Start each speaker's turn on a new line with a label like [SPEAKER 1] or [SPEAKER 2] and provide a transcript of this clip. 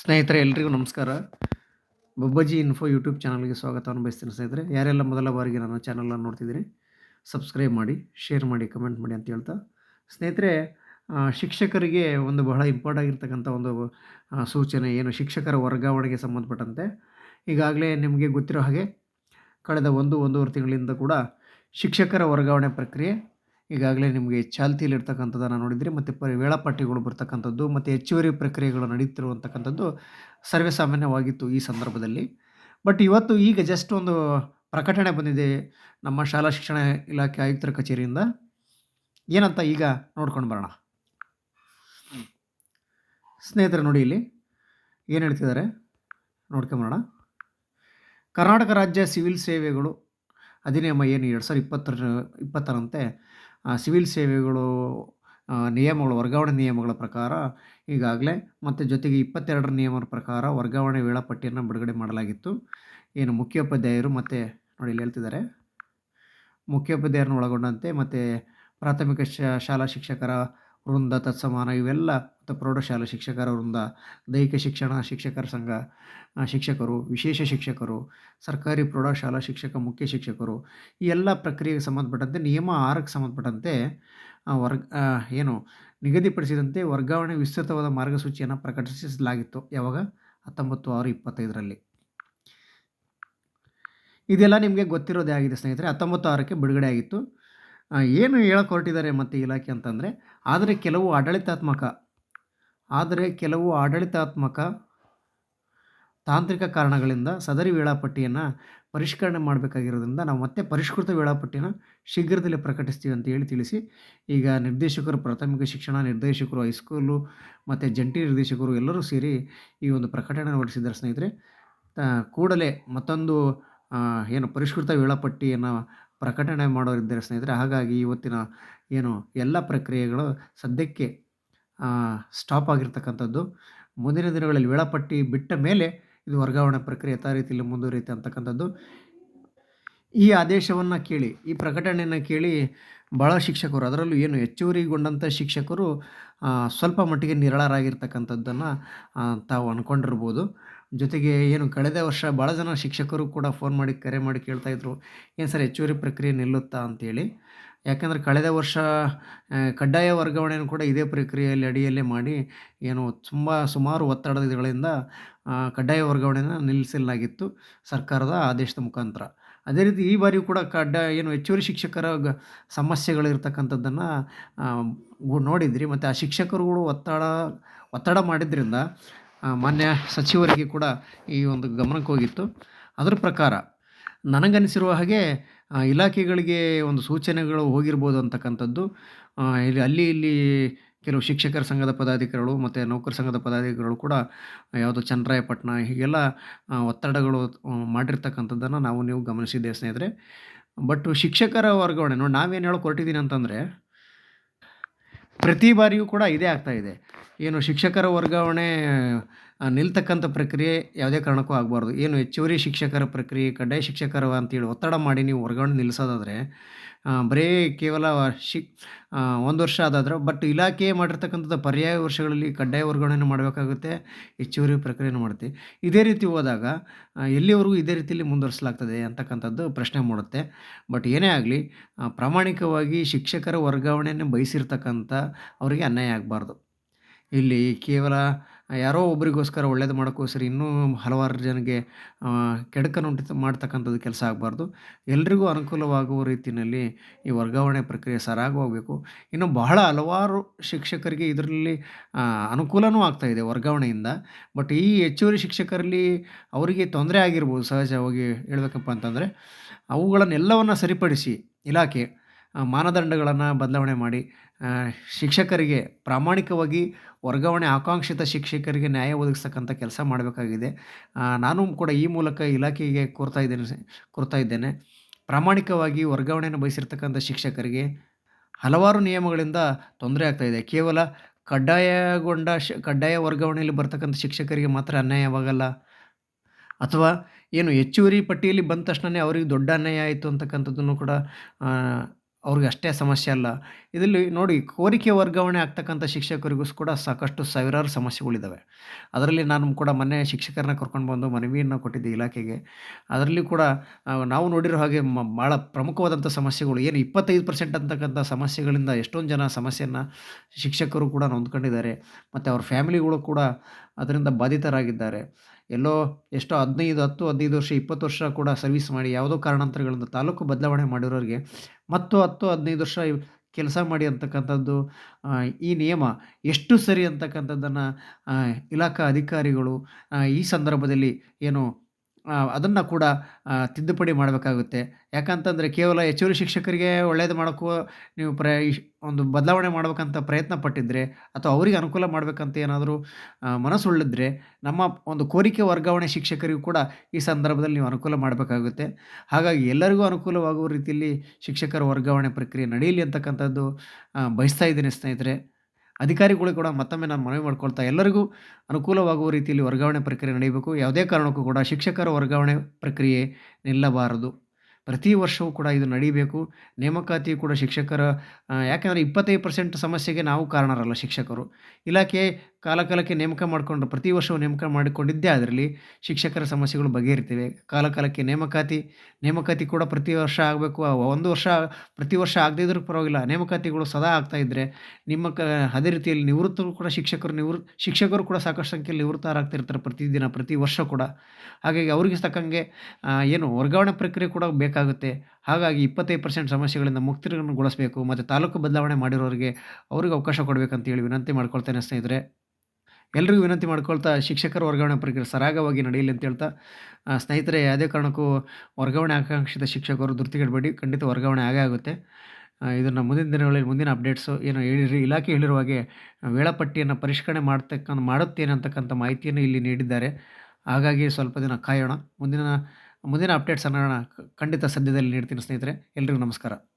[SPEAKER 1] ಸ್ನೇಹಿತರೆ, ಎಲ್ರಿಗೂ ನಮಸ್ಕಾರ. ಬೊಬ್ಬಜಿ ಇನ್ಫೋ ಯೂಟ್ಯೂಬ್ ಚಾನಲ್ಗೆ ಸ್ವಾಗತವನ್ನು ಬಯಸ್ತೀನಿ ಸ್ನೇಹಿತರೆ, ಯಾರೆಲ್ಲ ಮೊದಲ ಬಾರಿಗೆ ನನ್ನ ಚಾನಲನ್ನು ನೋಡ್ತಿದ್ದೀರಿ, ಸಬ್ಸ್ಕ್ರೈಬ್ ಮಾಡಿ, ಶೇರ್ ಮಾಡಿ, ಕಮೆಂಟ್ ಮಾಡಿ ಅಂತ ಹೇಳ್ತಾ. ಸ್ನೇಹಿತರೆ ಶಿಕ್ಷಕರಿಗೆ ಒಂದು ಬಹಳ ಇಂಪಾರ್ಟ್ ಆಗಿರ್ತಕ್ಕಂಥ ಒಂದು ಸೂಚನೆ ಏನು? ಶಿಕ್ಷಕರ ವರ್ಗಾವಣೆಗೆ ಸಂಬಂಧಪಟ್ಟಂತೆ. ಈಗಾಗಲೇ ನಿಮಗೆ ಗೊತ್ತಿರೋ ಹಾಗೆ, ಕಳೆದ ಒಂದು, ಒಂದೂವರೆ ತಿಂಗಳಿಂದ ಕೂಡ ಶಿಕ್ಷಕರ ವರ್ಗಾವಣೆ ಪ್ರಕ್ರಿಯೆ ಈಗಾಗಲೇ ನಿಮಗೆ ಚಾಲ್ತಿಯಲ್ಲಿರ್ತಕ್ಕಂಥದ್ದನ್ನು ನೋಡಿದ್ರಿ ಮತ್ತು ಪರಿ ವೇಳಾಪಟ್ಟಿಗಳು ಬರ್ತಕ್ಕಂಥದ್ದು ಮತ್ತು ಹೆಚ್ಚುವರಿ ಪ್ರಕ್ರಿಯೆಗಳು ನಡೀತಿರುವಂತಕ್ಕಂಥದ್ದು ಸರ್ವೇಸಾಮಾನ್ಯವಾಗಿತ್ತು ಈ ಸಂದರ್ಭದಲ್ಲಿ. ಬಟ್ ಇವತ್ತು ಈಗ ಜಸ್ಟ್ ಒಂದು ಪ್ರಕಟಣೆ ಬಂದಿದೆ ನಮ್ಮ ಶಾಲಾ ಶಿಕ್ಷಣ ಇಲಾಖೆ ಆಯುಕ್ತರ ಕಚೇರಿಯಿಂದ. ಏನಂತ ಈಗ ನೋಡ್ಕೊಂಡು ಬರೋಣ. ಸ್ನೇಹಿತರೆ ನೋಡಿ ಇಲ್ಲಿ ಏನು ಹೇಳ್ತಿದ್ದಾರೆ? ನೋಡ್ಕೊಂಬರೋಣ ಕರ್ನಾಟಕ ರಾಜ್ಯ ಸಿವಿಲ್ ಸೇವೆಗಳು ಅಧಿನಿಯಮ ಏನು ಎರಡು ಸಾವಿರದ ಇಪ್ಪತ್ತರ ಇಪ್ಪತ್ತರಂತೆ ಸಿವಿಲ್ ಸೇವೆಗಳು ನಿಯಮಗಳು, ವರ್ಗಾವಣೆ ನಿಯಮಗಳ ಪ್ರಕಾರ ಈಗಾಗಲೇ ಮತ್ತು ಜೊತೆಗೆ ಇಪ್ಪತ್ತೆರಡರ ನಿಯಮದ ಪ್ರಕಾರ ವರ್ಗಾವಣೆ ವೇಳಾಪಟ್ಟಿಯನ್ನು ಬಿಡುಗಡೆ ಮಾಡಲಾಗಿತ್ತು. ಏನು ಮುಖ್ಯೋಪಾಧ್ಯಾಯರು ಮತ್ತು ನೋಡಿ ಇಲ್ಲಿ ಹೇಳ್ತಿದ್ದಾರೆ. ಮುಖ್ಯೋಪಾಧ್ಯಾಯರನ್ನು ಒಳಗೊಂಡಂತೆ ಮತ್ತು ಪ್ರಾಥಮಿಕ ಶಾಲಾ ಶಿಕ್ಷಕರ ವೃಂದ ತತ್ಸಮಾನ, ಇವೆಲ್ಲ ಮತ್ತು ಪ್ರೌಢಶಾಲೆ ಶಿಕ್ಷಕರ ವೃಂದ, ದೈಹಿಕ ಶಿಕ್ಷಣ ಶಿಕ್ಷಕರ ಸಂಘ ಶಿಕ್ಷಕರು, ವಿಶೇಷ ಶಿಕ್ಷಕರು, ಸರ್ಕಾರಿ ಪ್ರೌಢಶಾಲಾ ಶಿಕ್ಷಕ, ಮುಖ್ಯ ಶಿಕ್ಷಕರು, ಈ ಎಲ್ಲ ಪ್ರಕ್ರಿಯೆಗೆ ಸಂಬಂಧಪಟ್ಟಂತೆ, ನಿಯಮ ಆರಕ್ಕೆ ಸಂಬಂಧಪಟ್ಟಂತೆ ವರ್ಗ ಏನು ನಿಗದಿಪಡಿಸಿದಂತೆ ವರ್ಗಾವಣೆ ವಿಸ್ತೃತವಾದ ಮಾರ್ಗಸೂಚಿಯನ್ನು ಪ್ರಕಟಿಸಲಾಗಿತ್ತು. ಯಾವಾಗ? ಹತ್ತೊಂಬತ್ತು ಆರು ಇಪ್ಪತ್ತೈದರಲ್ಲಿ. ಇದೆಲ್ಲ ನಿಮಗೆ ಗೊತ್ತಿರೋದೇ ಆಗಿದೆ ಸ್ನೇಹಿತರೆ. ಹತ್ತೊಂಬತ್ತು ಆರಕ್ಕೆ ಬಿಡುಗಡೆ ಆಗಿತ್ತು ಏನು ಹೇಳಕ್ಕೆ ಹೊರಟಿದ್ದಾರೆ ಮತ್ತು ಇಲಾಖೆ ಅಂತಂದರೆ, ಆದರೆ ಕೆಲವು ಆಡಳಿತಾತ್ಮಕ, ಆದರೆ ಕೆಲವು ಆಡಳಿತಾತ್ಮಕ ತಾಂತ್ರಿಕ ಕಾರಣಗಳಿಂದ ಸದರಿ ವೇಳಾಪಟ್ಟಿಯನ್ನು ಪರಿಷ್ಕರಣೆ ಮಾಡಬೇಕಾಗಿರೋದ್ರಿಂದ ನಾವು ಮತ್ತೆ ಪರಿಷ್ಕೃತ ವೇಳಾಪಟ್ಟಿನ ಶೀಘ್ರದಲ್ಲೇ ಪ್ರಕಟಿಸ್ತೀವಿ ಅಂತ ಹೇಳಿ ತಿಳಿಸಿ, ಈಗ ನಿರ್ದೇಶಕರು, ಪ್ರಾಥಮಿಕ ಶಿಕ್ಷಣ ನಿರ್ದೇಶಕರು, ಹೈಸ್ಕೂಲು ಮತ್ತು ಜಂಟಿ ನಿರ್ದೇಶಕರು ಎಲ್ಲರೂ ಸೇರಿ ಈ ಒಂದು ಪ್ರಕಟಣೆ ಹೊರಡಿಸಿದ್ದಾರೆ ಸ್ನೇಹಿತರೆ. ಕೂಡಲೇ ಮತ್ತೊಂದು ಏನು ಪರಿಷ್ಕೃತ ವೇಳಾಪಟ್ಟಿಯನ್ನು ಪ್ರಕಟಣೆ ಮಾಡೋರಿದ್ದಾರೆ ಸ್ನೇಹಿತರೆ, ಹಾಗಾಗಿ ಇವತ್ತಿನ ಏನು ಎಲ್ಲ ಪ್ರಕ್ರಿಯೆಗಳು ಸದ್ಯಕ್ಕೆ ಸ್ಟಾಪ್ ಆಗಿರ್ತಕ್ಕಂಥದ್ದು. ಮುಂದಿನ ದಿನಗಳಲ್ಲಿ ವೇಳಾಪಟ್ಟಿ ಬಿಟ್ಟ ಮೇಲೆ ಇದು ವರ್ಗಾವಣೆ ಪ್ರಕ್ರಿಯೆ ಯಥಾ ರೀತಿಯಲ್ಲಿ ಮುಂದುವರಿಯುತ್ತೆ ಅಂತಕ್ಕಂಥದ್ದು. ಈ ಆದೇಶವನ್ನು ಕೇಳಿ, ಈ ಪ್ರಕಟಣೆಯನ್ನು ಕೇಳಿ ಭಾಳ ಶಿಕ್ಷಕರು, ಅದರಲ್ಲೂ ಏನು ಹೆಚ್ಚುವರಿಗೊಂಡಂಥ ಶಿಕ್ಷಕರು ಸ್ವಲ್ಪ ಮಟ್ಟಿಗೆ ನಿರಳರಾಗಿರ್ತಕ್ಕಂಥದ್ದನ್ನು ತಾವು ಅಂದ್ಕೊಂಡಿರ್ಬೋದು ಜೊತೆಗೆ ಏನು ಕಳೆದ ವರ್ಷ ಭಾಳ ಜನ ಶಿಕ್ಷಕರು ಕೂಡ ಫೋನ್ ಮಾಡಿ ಕರೆ ಮಾಡಿ ಕೇಳ್ತಾಯಿದ್ರು ಏನು ಸರ್ ಹೆಚ್ಚುವರಿ ಪ್ರಕ್ರಿಯೆ ನಿಲ್ಲುತ್ತಾ? ಅಂತೇಳಿ. ಯಾಕಂದರೆ ಕಳೆದ ವರ್ಷ ಕಡ್ಡಾಯ ವರ್ಗಾವಣೆಯನ್ನು ಕೂಡ ಇದೇ ಪ್ರಕ್ರಿಯೆಯಲ್ಲಿ ಅಡಿಯಲ್ಲೇ ಮಾಡಿ, ಏನು ತುಂಬ ಸುಮಾರು ಒತ್ತಡಗಳಿಂದ ಕಡ್ಡಾಯ ವರ್ಗಾವಣೆಯನ್ನು ನಿಲ್ಲಿಸಲಾಗಿತ್ತು ಸರ್ಕಾರದ ಆದೇಶದ ಮುಖಾಂತರ. ಅದೇ ರೀತಿ ಈ ಬಾರಿಯೂ ಕೂಡ ಕಡ್ಡಾಯ, ಏನು ಹೆಚ್ಚುವರಿ ಶಿಕ್ಷಕರ ಗ, ಸಮಸ್ಯೆಗಳಿರ್ತಕ್ಕಂಥದ್ದನ್ನು ನೋಡಿದ್ರಿ. ಮತ್ತು ಆ ಶಿಕ್ಷಕರುಗಳು ಒತ್ತಡ ಒತ್ತಡ ಮಾಡಿದ್ರಿಂದ ಮಾನ್ಯ ಸಚಿವರಿಗೆ ಕೂಡ ಈ ಒಂದು ಗಮನಕ್ಕೆ ಹೋಗಿತ್ತು. ಅದರ ಪ್ರಕಾರ ನನಗನಿಸಿರುವ ಹಾಗೆ ಇಲಾಖೆಗಳಿಗೆ ಒಂದು ಸೂಚನೆಗಳು ಹೋಗಿರ್ಬೋದು ಅಂತಕ್ಕಂಥದ್ದು. ಇಲ್ಲಿ, ಅಲ್ಲಿ, ಇಲ್ಲಿ ಕೆಲವು ಶಿಕ್ಷಕರ ಸಂಘದ ಪದಾಧಿಕಾರಿಗಳು ಮತ್ತು ನೌಕರ ಸಂಘದ ಪದಾಧಿಕಾರಿಗಳು ಕೂಡ ಯಾವುದು ಚಂದ್ರಾಯಪಟ್ಟಣ ಹೀಗೆಲ್ಲ ಒತ್ತಡಗಳು ಮಾಡಿರ್ತಕ್ಕಂಥದ್ದನ್ನು ನಾವು ನೀವು ಗಮನಿಸಿದ್ದೇವೆ ಸ್ನೇಹಿತರೆ. ಬಟ್ ಶಿಕ್ಷಕರ ವರ್ಗಾವಣೆ, ನೋಡಿ ನಾವೇನು ಹೇಳೋಕೆ ಹೊರಟಿದ್ದೀನಿ ಅಂತಂದರೆ ಪ್ರತಿ ಬಾರಿಯೂ ಕೂಡ ಇದೇ ಆಗ್ತಾ ಇದೆ. ಏನು ಶಿಕ್ಷಕರ ವರ್ಗಾವಣೆ ನಿಲ್ತಕ್ಕಂಥ ಪ್ರಕ್ರಿಯೆ ಯಾವುದೇ ಕಾರಣಕ್ಕೂ ಆಗಬಾರ್ದು. ಏನು ಹೆಚ್ಚುವರಿ ಶಿಕ್ಷಕರ ಪ್ರಕ್ರಿಯೆ, ಕಡ್ಡಾಯ ಶಿಕ್ಷಕರ ಅಂತೇಳಿ ಒತ್ತಡ ಮಾಡಿ ನೀವು ವರ್ಗಾವಣೆ ನಿಲ್ಲಿಸೋದಾದರೆ ಬರೀ ಕೇವಲ ಶಿ ಒಂದು ವರ್ಷ ಅದಾದ್ರೆ ಬಟ್ ಇಲಾಖೆ ಮಾಡಿರ್ತಕ್ಕಂಥದ್ದು ಪರ್ಯಾಯ ವರ್ಷಗಳಲ್ಲಿ ಕಡ್ಡಾಯ ವರ್ಗಾವಣೆಯನ್ನು ಮಾಡಬೇಕಾಗುತ್ತೆ, ಹೆಚ್ಚುವರಿ ಪ್ರಕ್ರಿಯೆಯನ್ನು ಮಾಡುತ್ತೆ. ಇದೇ ರೀತಿ ಹೋದಾಗ ಎಲ್ಲಿವರೆಗೂ ಇದೇ ರೀತಿಯಲ್ಲಿ ಮುಂದುವರಿಸಲಾಗ್ತದೆ ಅಂತಕ್ಕಂಥದ್ದು ಪ್ರಶ್ನೆ ಮೂಡುತ್ತೆ. ಬಟ್ ಏನೇ ಆಗಲಿ ಪ್ರಾಮಾಣಿಕವಾಗಿ ಶಿಕ್ಷಕರ ವರ್ಗಾವಣೆಯನ್ನು ಬಯಸಿರ್ತಕ್ಕಂಥ ಅವರಿಗೆ ಅನ್ಯಾಯ ಆಗಬಾರ್ದು. ಇಲ್ಲಿ ಕೇವಲ ಯಾರೋ ಒಬ್ಬರಿಗೋಸ್ಕರ ಒಳ್ಳೇದು ಮಾಡೋಕ್ಕೋಸ್ಕರ ಇನ್ನೂ ಹಲವಾರು ಜನಕ್ಕೆ ಕೆಡಕನ್ನು ಉಂಟು ಮಾಡ್ತಕ್ಕಂಥದ್ದು ಕೆಲಸ ಆಗಬಾರ್ದು. ಎಲ್ರಿಗೂ ಅನುಕೂಲವಾಗುವ ರೀತಿಯಲ್ಲಿ ಈ ವರ್ಗಾವಣೆ ಪ್ರಕ್ರಿಯೆ ಸರಾಗವಾಗಬೇಕು. ಇನ್ನು ಬಹಳ ಹಲವಾರು ಶಿಕ್ಷಕರಿಗೆ ಇದರಲ್ಲಿ ಅನುಕೂಲವೂ ಆಗ್ತಾಯಿದೆ ವರ್ಗಾವಣೆಯಿಂದ. ಬಟ್ ಈ ಹೆಚ್ಚುವರಿ ಶಿಕ್ಷಕರಲ್ಲಿ ಅವರಿಗೆ ತೊಂದರೆ ಆಗಿರ್ಬೋದು ಸಹಜವಾಗಿ ಹೇಳ್ಬೇಕಪ್ಪ ಅಂತಂದರೆ, ಅವುಗಳನ್ನೆಲ್ಲವನ್ನು ಸರಿಪಡಿಸಿ ಇಲಾಖೆ ಮಾನದಂಡಗಳನ್ನು ಬದಲಾವಣೆ ಮಾಡಿ ಶಿಕ್ಷಕರಿಗೆ ಪ್ರಾಮಾಣಿಕವಾಗಿ ವರ್ಗಾವಣೆ ಆಕಾಂಕ್ಷಿತ ಶಿಕ್ಷಕರಿಗೆ ನ್ಯಾಯ ಒದಗಿಸ್ತಕ್ಕಂಥ ಕೆಲಸ ಮಾಡಬೇಕಾಗಿದೆ. ನಾನು ಕೂಡ ಈ ಮೂಲಕ ಇಲಾಖೆಗೆ ಕೋರ್ತಾ ಇದ್ದೇನೆ ಕೋರ್ತಾ ಇದ್ದೇನೆ. ಪ್ರಾಮಾಣಿಕವಾಗಿ ವರ್ಗಾವಣೆಯನ್ನು ಬಯಸಿರ್ತಕ್ಕಂಥ ಶಿಕ್ಷಕರಿಗೆ ಹಲವಾರು ನಿಯಮಗಳಿಂದ ತೊಂದರೆ ಆಗ್ತಾಯಿದೆ ಕೇವಲ ಕಡ್ಡಾಯಗೊಂಡ ಶ, ಕಡ್ಡಾಯ ವರ್ಗಾವಣೆಯಲ್ಲಿ ಬರ್ತಕ್ಕಂಥ ಶಿಕ್ಷಕರಿಗೆ ಮಾತ್ರ ಅನ್ಯಾಯವಾಗಲ್ಲ ಅಥವಾ ಏನು ಹೆಚ್ಚುವರಿ ಪಟ್ಟಿಯಲ್ಲಿ ಬಂದ ತಕ್ಷಣವೇ ಅವರಿಗೆ ದೊಡ್ಡ ಅನ್ಯಾಯ ಆಯಿತು ಅಂತಕ್ಕಂಥದ್ದನ್ನು ಕೂಡ ಅವ್ರಿಗೆ ಅಷ್ಟೇ ಸಮಸ್ಯೆ ಅಲ್ಲ. ಇದರಲ್ಲಿ ನೋಡಿ ಕೋರಿಕೆ ವರ್ಗಾವಣೆ ಆಗ್ತಕ್ಕಂಥ ಶಿಕ್ಷಕರಿಗೂ ಕೂಡ ಸಾಕಷ್ಟು ಸಾವಿರಾರು ಸಮಸ್ಯೆಗಳಿದ್ದಾವೆ. ಅದರಲ್ಲಿ ನಾನು ಕೂಡ ಮೊನ್ನೆ ಶಿಕ್ಷಕರನ್ನ ಕರ್ಕೊಂಡು ಬಂದು ಮನವಿಯನ್ನು ಕೊಟ್ಟಿದ್ದೆ ಇಲಾಖೆಗೆ. ಅದರಲ್ಲಿ ಕೂಡ ನಾವು ನೋಡಿರೋ ಹಾಗೆ ಭಾಳ ಪ್ರಮುಖವಾದಂಥ ಸಮಸ್ಯೆಗಳು ಏನು ಇಪ್ಪತ್ತೈದು ಪರ್ಸೆಂಟ್ ಅಂತಕ್ಕಂಥ ಸಮಸ್ಯೆಗಳಿಂದ ಎಷ್ಟೊಂದು ಜನ ಸಮಸ್ಯೆಯನ್ನು ಶಿಕ್ಷಕರು ಕೂಡ ನೊಂದ್ಕೊಂಡಿದ್ದಾರೆ. ಮತ್ತು ಅವ್ರ ಫ್ಯಾಮಿಲಿಗಳು ಕೂಡ ಅದರಿಂದ ಬಾಧಿತರಾಗಿದ್ದಾರೆ. ಎಲ್ಲೋ ಎಷ್ಟೋ ಹದಿನೈದು, ಹತ್ತು, ಹದಿನೈದು ವರ್ಷ, ಇಪ್ಪತ್ತು ವರ್ಷ ಕೂಡ ಸರ್ವಿಸ್ ಮಾಡಿ ಯಾವುದೋ ಕಾರಣಾಂತರಗಳಿಂದ ತಾಲೂಕು ಬದಲಾವಣೆ ಮಾಡಿರೋರಿಗೆ ಮತ್ತು ಹತ್ತು, ಹದಿನೈದು ವರ್ಷ ಕೆಲಸ ಮಾಡಿ ಅಂತಕ್ಕಂಥದ್ದು ಈ ನಿಯಮ ಎಷ್ಟು ಸರಿ ಅಂತಕ್ಕಂಥದ್ದನ್ನು ಇಲಾಖಾ ಅಧಿಕಾರಿಗಳು ಈ ಸಂದರ್ಭದಲ್ಲಿ ಏನು ಅದನ್ನು ಕೂಡ ತಿದ್ದುಪಡಿ ಮಾಡಬೇಕಾಗುತ್ತೆ. ಯಾಕಂತಂದರೆ ಕೇವಲ ಹೆಚ್ಚುವರಿ ಶಿಕ್ಷಕರಿಗೆ ಒಳ್ಳೆಯದು ಮಾಡೋಕ್ಕೂ ನೀವು ಪ್ರ ಒಂದು ಬದಲಾವಣೆ ಮಾಡಬೇಕಂತ ಪ್ರಯತ್ನ ಪಟ್ಟಿದ್ದರೆ ಅಥವಾ ಅವರಿಗೆ ಅನುಕೂಲ ಮಾಡಬೇಕಂತ ಏನಾದರೂ ಮನಸ್ಸುಳ್ಳಿದ್ರೆ ನಮ್ಮ ಒಂದು ಕೋರಿಕೆ ವರ್ಗಾವಣೆ ಶಿಕ್ಷಕರಿಗೂ ಕೂಡ ಈ ಸಂದರ್ಭದಲ್ಲಿ ನೀವು ಅನುಕೂಲ ಮಾಡಬೇಕಾಗುತ್ತೆ. ಹಾಗಾಗಿ ಎಲ್ಲರಿಗೂ ಅನುಕೂಲವಾಗುವ ರೀತಿಯಲ್ಲಿ ಶಿಕ್ಷಕರ ವರ್ಗಾವಣೆ ಪ್ರಕ್ರಿಯೆ ನಡೆಯಲಿ ಅಂತಕ್ಕಂಥದ್ದು ಬಯಸ್ತಾ ಇದ್ದೀನಿ ಸ್ನೇಹಿತರೆ. ಅಧಿಕಾರಿಗಳು ಕೂಡ ಮತ್ತೊಮ್ಮೆ ನಾನು ಮನವಿ ಮಾಡ್ಕೊಳ್ತಾ ಎಲ್ಲರಿಗೂ ಅನುಕೂಲವಾಗುವ ರೀತಿಯಲ್ಲಿ ವರ್ಗಾವಣೆ ಪ್ರಕ್ರಿಯೆ ನಡೆಯಬೇಕು ಯಾವುದೇ ಕಾರಣಕ್ಕೂ ಕೂಡ ಶಿಕ್ಷಕರ ವರ್ಗಾವಣೆ ಪ್ರಕ್ರಿಯೆ ನಿಲ್ಲಬಾರದು. ಪ್ರತಿ ವರ್ಷವೂ ಕೂಡ ಇದು ನಡೀಬೇಕು. ನೇಮಕಾತಿ ಕೂಡ ಶಿಕ್ಷಕರ ಯಾಕೆಂದರೆ ಇಪ್ಪತ್ತೈದು ಪರ್ಸೆಂಟ್ ಸಮಸ್ಯೆಗೆ ನಾವು ಕಾರಣರಲ್ಲ ಶಿಕ್ಷಕರು. ಇಲಾಖೆ ಕಾಲಕಾಲಕ್ಕೆ ನೇಮಕ ಮಾಡಿಕೊಂಡು ಪ್ರತಿ ವರ್ಷವೂ ನೇಮಕ ಮಾಡಿಕೊಂಡಿದ್ದೇ ಅದರಲ್ಲಿ ಶಿಕ್ಷಕರ ಸಮಸ್ಯೆಗಳು ಬಗೆಹರಿತಿವೆ. ಕಾಲಕಾಲಕ್ಕೆ ನೇಮಕಾತಿ ನೇಮಕಾತಿ ಕೂಡ ಪ್ರತಿ ವರ್ಷ ಆಗಬೇಕು. ಒಂದು ವರ್ಷ ಪ್ರತಿ ವರ್ಷ ಆಗದೇ ಇದ್ರೂ ಪರವಾಗಿಲ್ಲ. ನೇಮಕಾತಿಗಳು ಸದಾ ಆಗ್ತಾ ಇದ್ದರೆ ನಿಮ್ಮ ಕ, ಅದೇ ರೀತಿಯಲ್ಲಿ ನಿವೃತ್ತರು ಕೂಡ ಶಿಕ್ಷಕರು ನಿವೃತ್ ಶಿಕ್ಷಕರು ಕೂಡ ಸಾಕಷ್ಟು ಸಂಖ್ಯೆಯಲ್ಲಿ ನಿವೃತ್ತರಾಗ್ತಿರ್ತಾರೆ ಪ್ರತಿದಿನ, ಪ್ರತಿ ವರ್ಷ ಕೂಡ. ಹಾಗಾಗಿ ಅವರಿಗೆ ತಕ್ಕಂಗೆ ಏನು ವರ್ಗಾವಣೆ ಪ್ರಕ್ರಿಯೆ ಕೂಡ ಬೇಕಾಗುತ್ತೆ. ಹಾಗಾಗಿ ಇಪ್ಪತ್ತೈದು ಪರ್ಸೆಂಟ್ ಸಮಸ್ಯೆಗಳಿಂದ ಮುಕ್ತಿಗೊಳಿಸಬೇಕು ಮತ್ತು ತಾಲೂಕು ಬದಲಾವಣೆ ಮಾಡಿರೋರಿಗೆ ಅವ್ರಿಗೆ ಅವಕಾಶ ಕೊಡಬೇಕಂತ ಹೇಳಿ ವಿನಂತಿ ಮಾಡ್ಕೊಳ್ತೇನೆ ಸ್ನೇಹಿತರೆ. ಎಲ್ರಿಗೂ ವಿನಂತಿ ಮಾಡ್ಕೊಳ್ತಾ ಶಿಕ್ಷಕರ ವರ್ಗಾವಣೆ ಪ್ರಕ್ರಿಯೆ ಸರಾಗವಾಗಿ ನಡೆಯಲಿ ಅಂತ ಹೇಳ್ತಾ ಸ್ನೇಹಿತರೆ, ಯಾವುದೇ ಕಾರಣಕ್ಕೂ ವರ್ಗಾವಣೆ ಆಕಾಂಕ್ಷಿತ ಶಿಕ್ಷಕರು ಧೃತಿಗೆಡಬೇಡಿ ಖಂಡಿತ ವರ್ಗಾವಣೆ ಆಗೇ ಆಗುತ್ತೆ. ಇದನ್ನು ಮುಂದಿನ ದಿನಗಳಲ್ಲಿ ಮುಂದಿನ ಅಪ್ಡೇಟ್ಸು ಏನು ಹೇಳಿರಿ, ಇಲಾಖೆ ಹೇಳಿರುವ ಹಾಗೆ ವೇಳಾಪಟ್ಟಿಯನ್ನು ಪರಿಷ್ಕರಣೆ ಮಾಡ್ತಕ್ಕಂಥ ಮಾಡುತ್ತೇನೆ ಅಂತಕ್ಕಂಥ ಮಾಹಿತಿಯನ್ನು ಇಲ್ಲಿ ನೀಡಿದ್ದಾರೆ. ಹಾಗಾಗಿ ಸ್ವಲ್ಪ ದಿನ ಕಾಯೋಣ. ಮುಂದಿನ ಮುಂದಿನ ಅಪ್ಡೇಟ್ಸನ್ನು ಖಂಡಿತ ಸದ್ಯದಲ್ಲಿ ನೀಡ್ತೀನಿ ಸ್ನೇಹಿತರೆ. ಎಲ್ರಿಗೂ ನಮಸ್ಕಾರ.